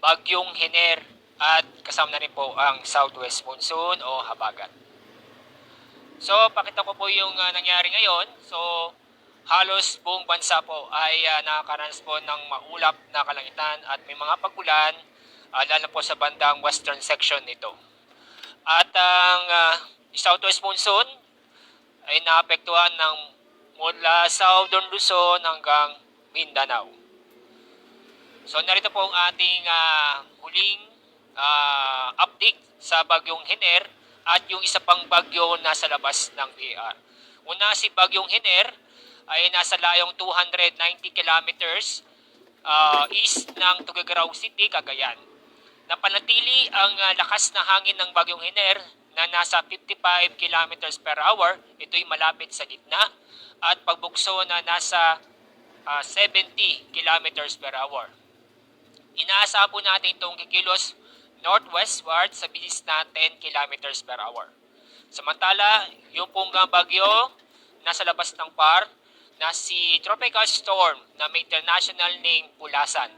Bagyong Hiner at kasama na rin po ang Southwest Monsoon o Habagat. So, pakita ko po yung ah, nangyari ngayon. So, halos buong bansa po ay uh, nakakaranas po ng maulap na kalangitan at may mga pagulan, ah, lalo po sa bandang western section nito. At ang ah, Southwest Monsoon ay naapektuhan ng mula Southern Luzon hanggang Mindanao. So narito po ang ating ah, huling ah, update sa bagyong Hiner at yung isa pang bagyo nasa labas ng PAR. Una si bagyong Hiner ay nasa layong 290 kilometers ah, east ng Tuguegarao City, Cagayan. Napanatili ang ah, lakas na hangin ng bagyong Hiner na nasa 55 kilometers per hour. Ito'y malapit sa gitna at pagbukso na nasa ah, 70 kilometers per hour. Inaasahan po natin itong kikilos northwestward sa bilis na 10 kilometers per hour. Samantala, yung pong ah, bagyo nasa labas ng par na si Tropical Storm na may international name Pulasan.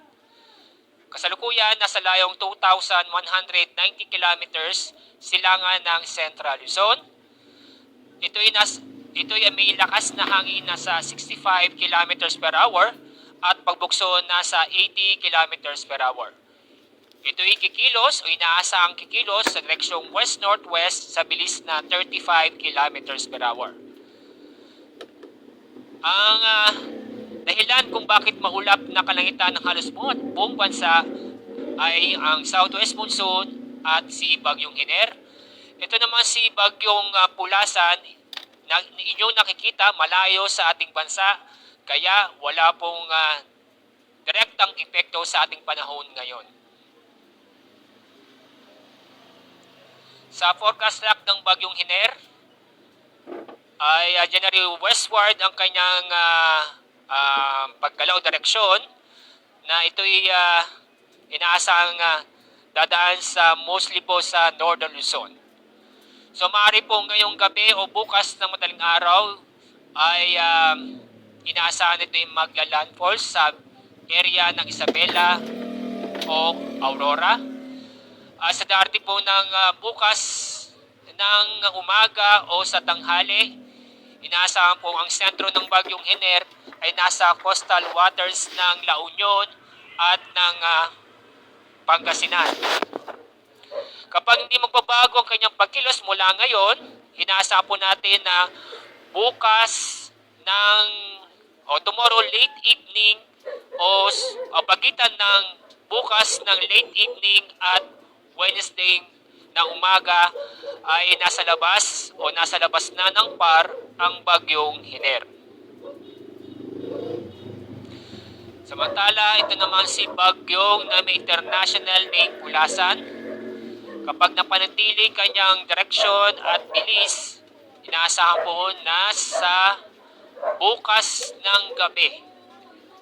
Kasalukuyan, nasa layong 2,190 kilometers silangan ng Central Luzon. Ito'y, nas, ito'y may lakas na hangin nasa 65 kilometers per hour at pagbukso nasa 80 kilometers per hour. Ito'y kikilos o inaasahang kikilos sa direksyong west-northwest sa bilis na 35 kilometers per hour. Ang ah, dahilan kung bakit maulap na kalangitan ng halos buong, buong bansa ay ang southwest monsoon at si Bagyong Hiner. Ito naman si Bagyong ah, Pulasan na inyong nakikita malayo sa ating bansa kaya wala pong ah, direktang epekto sa ating panahon ngayon. Sa forecast track ng Bagyong Hiner, ay uh, generally westward ang kanyang ah, ah, paggalaw direksyon na ito'y ah, inaasahang ah, dadaan sa mostly po sa northern Luzon. So maaari po ngayong gabi o bukas ng madaling araw ay um, inaasahan ito yung magla-landfall sa area ng Isabela o Aurora. Ah, sa darating po ng ah, bukas ng umaga o sa tanghali, inaasahan po ang sentro ng bagyong Hiner ay nasa coastal waters ng La Union at ng ah, Pangasinan. Kapag hindi magbabago ang kanyang pagkilos mula ngayon, inaasahan po natin na bukas ng o tomorrow late evening o, o pagitan ng bukas ng late evening at Wednesday na umaga ay nasa labas o nasa labas na ng par ang bagyong Hiner. Samantala, ito naman si bagyong na may international name Pulasan. Kapag napanatili kanyang direksyon at bilis, inaasahan po na sa bukas ng gabi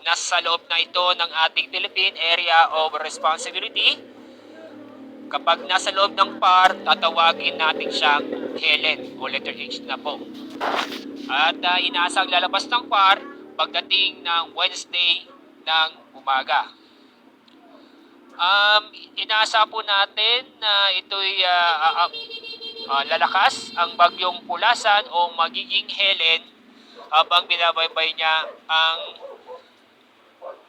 nasa loob na ito ng ating Philippine Area of Responsibility. Kapag nasa loob ng PAR, tatawagin natin siyang Helen o letter H na po. At uh, inaasang lalabas ng PAR pagdating ng Wednesday ng umaga. Um, inaasa po natin na ito'y ah, ah, ah, lalakas ang bagyong pulasan o magiging Helen habang binabaybay niya ang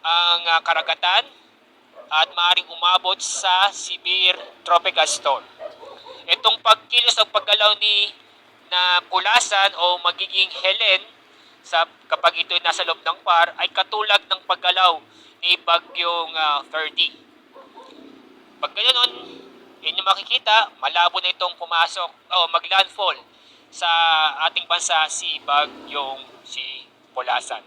ang ah, karagatan at maaaring umabot sa severe tropical storm. Itong pagkilos o paggalaw ni na pulasan o magiging Helen sa kapag ito nasa loob ng par ay katulad ng paggalaw ni bagyong ah, Ferdy. Pag ganoon, inyo makikita, malabo na itong pumasok o maglandfall sa ating bansa si bagyong si Pulasan.